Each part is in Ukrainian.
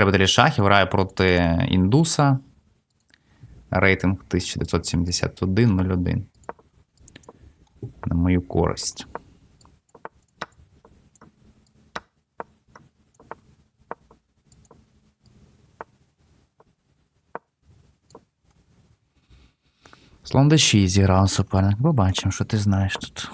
любителі шахів грає проти індуса. Рейтинг 1971.01. На мою користь. Слон d6 зіграв суперник. Побачимо, що ти знаєш тут.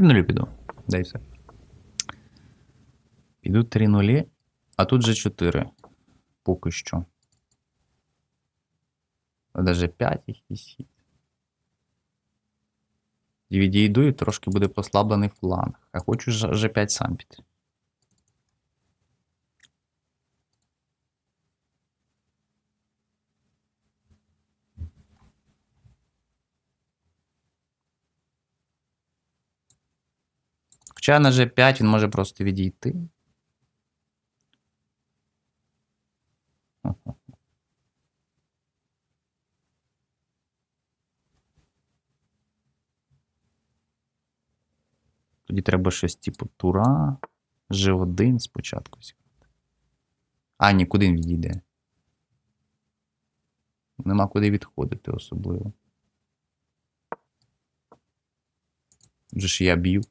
Три нулі піду. Дай все. Піду 3-0, а тут же 4. Поки що. Даже 5 якийсь хід. Відійду і трошки буде послаблений фланг. А хочу ж G5 сам піти. Хоча на G5 він може просто відійти. Тоді треба щось типу тура. G1 спочатку. А, нікуди він відійде. Нема куди відходити особливо. Вже ж я б'ю.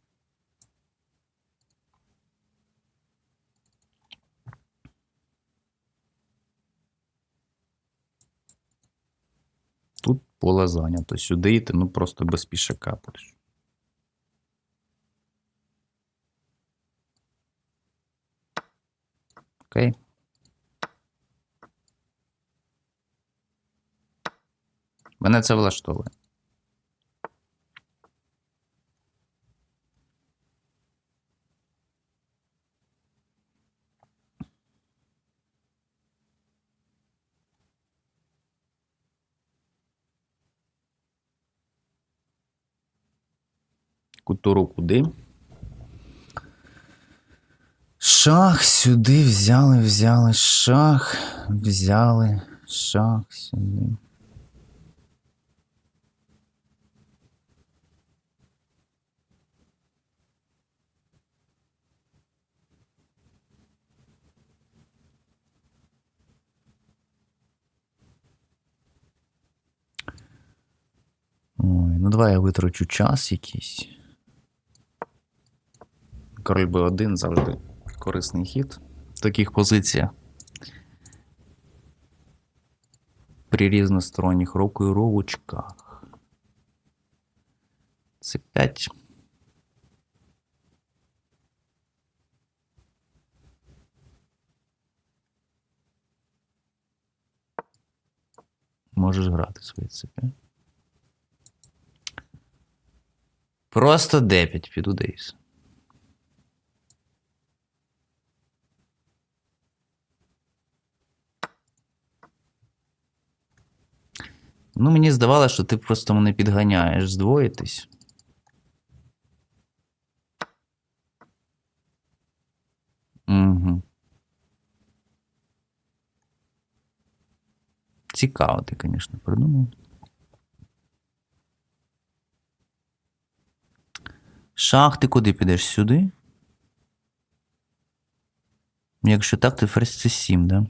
Тут поле зайнято. Сюди йти, ну просто без пішака будеш. Окей. Мене це влаштовує. Кутуру куди? Шах сюди взяли, взяли шах, взяли шах сюди. Ой, ну давай я витрачу час якийсь. Король Б1 завжди корисний хід в таких позиціях. При різносторонніх рокировочках. Це 5. Можеш грати свої цепи. Просто D5 піду Дейс. Ну, мені здавалося, що ти просто мене підганяєш здвоїтись. Угу. Цікаво ти, звісно, придумав. Шах, ти куди підеш сюди? Якщо так, то ферзь це 7, да?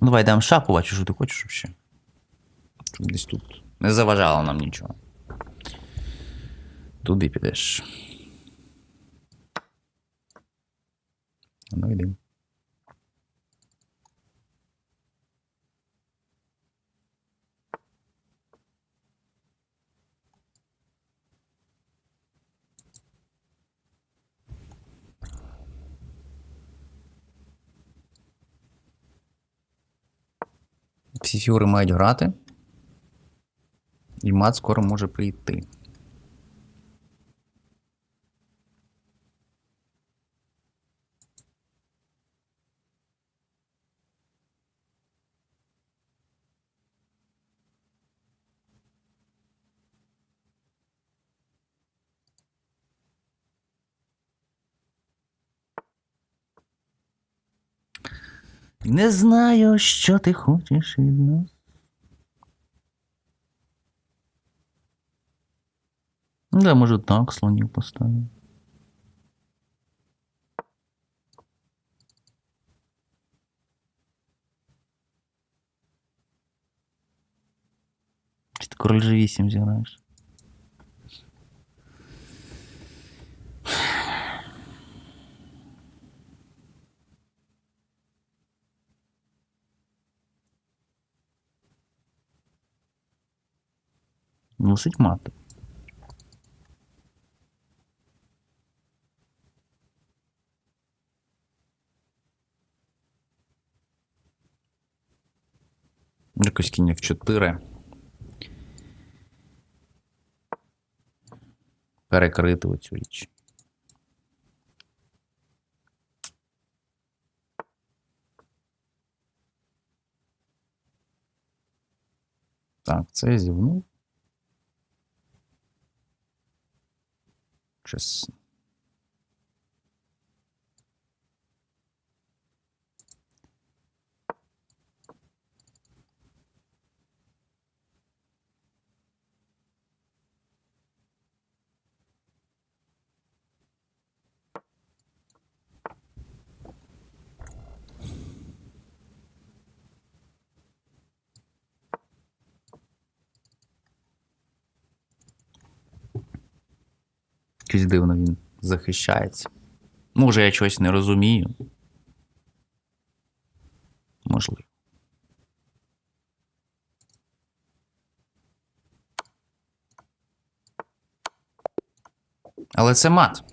Ну, давай дам шапку, побачу, що ти хочеш взагалі. Щоб десь тут не заважало нам нічого. Туди підеш. Ну, йди. Всі фігури мають грати. І мат скоро може прийти. Не знаю, що ти хочеш від нас. Ну, Да, може так слонів поставити. Чи ти король же 8 зіграєш? Мусить мати. Якось кінь в 4. Перекрити оцю річ. Так, це зівнув. just Якось дивно він захищається. Може, я чогось не розумію. Можливо. Але це мат.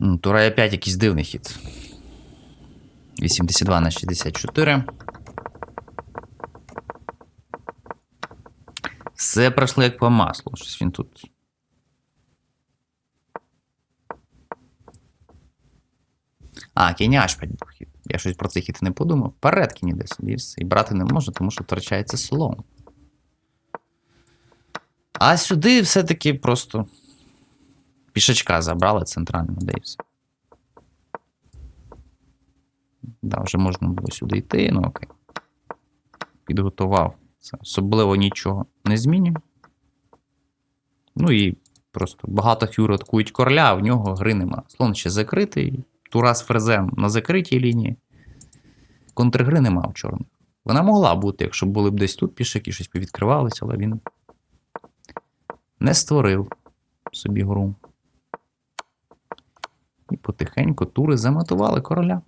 М, Тура е 5 якийсь дивний хід. 82 на 64. Все пройшло як по маслу. Щось він тут. А, кінь H5 був хід. Я щось про цей хід не подумав. Перед кінь собі. і брати не може, тому що втрачається слон. А сюди все-таки просто пішачка забрали центральну, де і все. Да, вже можна було сюди йти, ну окей. Підготував. Це особливо нічого не змінює. Ну і просто багато фюр атакують короля, а в нього гри нема. Слон ще закритий, тура з ферзем на закритій лінії. Контргри нема в чорних. Вона могла бути, якщо були б десь тут пішаки, щось повідкривалися, але він не створив собі гру. І потихеньку тури замотували короля.